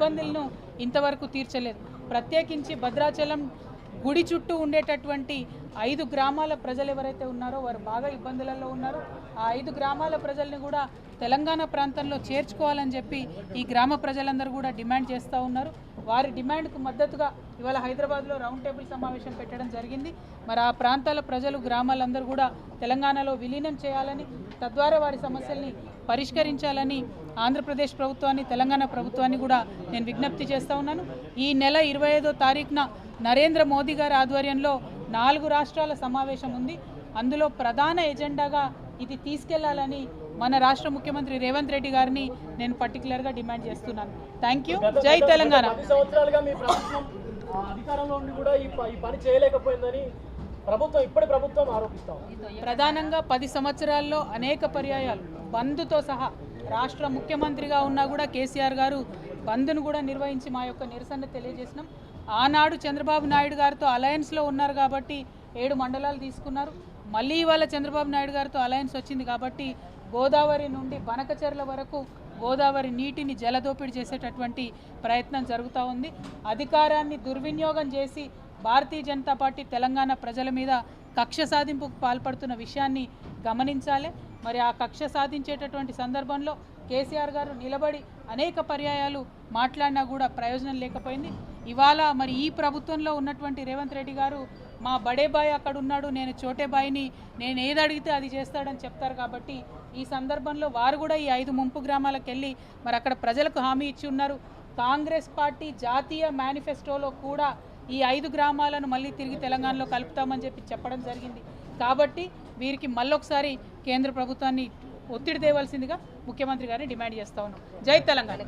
ఇబ్బందులను ఇంతవరకు తీర్చలేదు. ప్రత్యేకించి భద్రాచలం గుడి చుట్టూ ఉండేటటువంటి ఐదు గ్రామాల ప్రజలు ఎవరైతే ఉన్నారో వారు బాగా ఇబ్బందులలో ఉన్నారు ఆ ఐదు గ్రామాల ప్రజల్ని కూడా తెలంగాణ ప్రాంతంలో చేర్చుకోవాలని చెప్పి ఈ గ్రామ ప్రజలందరూ కూడా డిమాండ్ చేస్తూ ఉన్నారు. వారి డిమాండ్కు మద్దతుగా ఇవాళ హైదరాబాద్లో రౌండ్ టేబుల్ సమావేశం పెట్టడం జరిగింది. మరి ఆ ప్రాంతాల ప్రజలు గ్రామాలందరూ కూడా తెలంగాణలో విలీనం చేయాలని తద్వారా వారి సమస్యల్ని పరిష్కరించాలని ఆంధ్రప్రదేశ్ ప్రభుత్వాన్ని తెలంగాణ ప్రభుత్వాన్ని కూడా నేను విజ్ఞప్తి చేస్తూ ఉన్నాను. ఈ నెల ఇరవై ఐదో తారీఖున నరేంద్ర మోదీ గారి ఆధ్వర్యంలో నాలుగు రాష్ట్రాల సమావేశం ఉంది. అందులో ప్రధాన ఎజెండాగా ఇది తీసుకెళ్ళాలని మన రాష్ట్ర ముఖ్యమంత్రి రేవంత్ రెడ్డి గారిని నేను పర్టికులర్గా డిమాండ్ చేస్తున్నాను. Thank you. జై తెలంగాణ. ప్రధానంగా పది సంవత్సరాల్లో అనేక పర్యాయాలు బంద్తో సహా రాష్ట్ర ముఖ్యమంత్రిగా ఉన్నా కూడా కేసీఆర్ గారు బంద్ను కూడా నిర్వహించి మా యొక్క నిరసన తెలియజేసినాం. ఆనాడు చంద్రబాబు నాయుడు గారితో అలయన్స్లో ఉన్నారు కాబట్టి ఏడు మండలాలు తీసుకున్నారు. మళ్ళీ ఇవాళ చంద్రబాబు నాయుడు గారితో అలయన్స్ వచ్చింది కాబట్టి గోదావరి నుండి బనకచెర్ల వరకు గోదావరి నీటిని జలదోపిడి చేసేటటువంటి ప్రయత్నం జరుగుతూ ఉంది. అధికారాన్ని దుర్వినియోగం చేసి భారతీయ జనతా పార్టీ తెలంగాణ ప్రజల మీద కక్ష సాధింపుకు పాల్పడుతున్న విషయాన్ని గమనించాలి. మరి ఆ కక్ష సాధించేటటువంటి సందర్భంలో కేసీఆర్ గారు నిలబడి అనేక పర్యాయాలు మాట్లాడినా కూడా ప్రయోజనం లేకపోయింది. ఇవాళ మరి ఈ ప్రభుత్వంలో ఉన్నటువంటి రేవంత్ రెడ్డి గారు మా బడేబాయ్ అక్కడ ఉన్నాడు నేను చోటేబాయిని నేను ఏది అడిగితే అది చేస్తాడని చెప్తారు కాబట్టి ఈ సందర్భంలో వారు కూడా ఈ ఐదు ముంపు గ్రామాలకు వెళ్ళి మరి అక్కడ ప్రజలకు హామీ ఇచ్చి ఉన్నారు. కాంగ్రెస్ పార్టీ జాతీయ మేనిఫెస్టోలో కూడా ఈ ఐదు గ్రామాలను మళ్ళీ తిరిగి తెలంగాణలో కలుపుతామని చెప్పి చెప్పడం జరిగింది. కాబట్టి వీరికి మళ్ళొకసారి కేంద్ర ప్రభుత్వాన్ని ఒత్తిడి తేవలసిందిగా ముఖ్యమంత్రి గారిని డిమాండ్ చేస్తా ఉన్నాం. జై తెలంగాణ.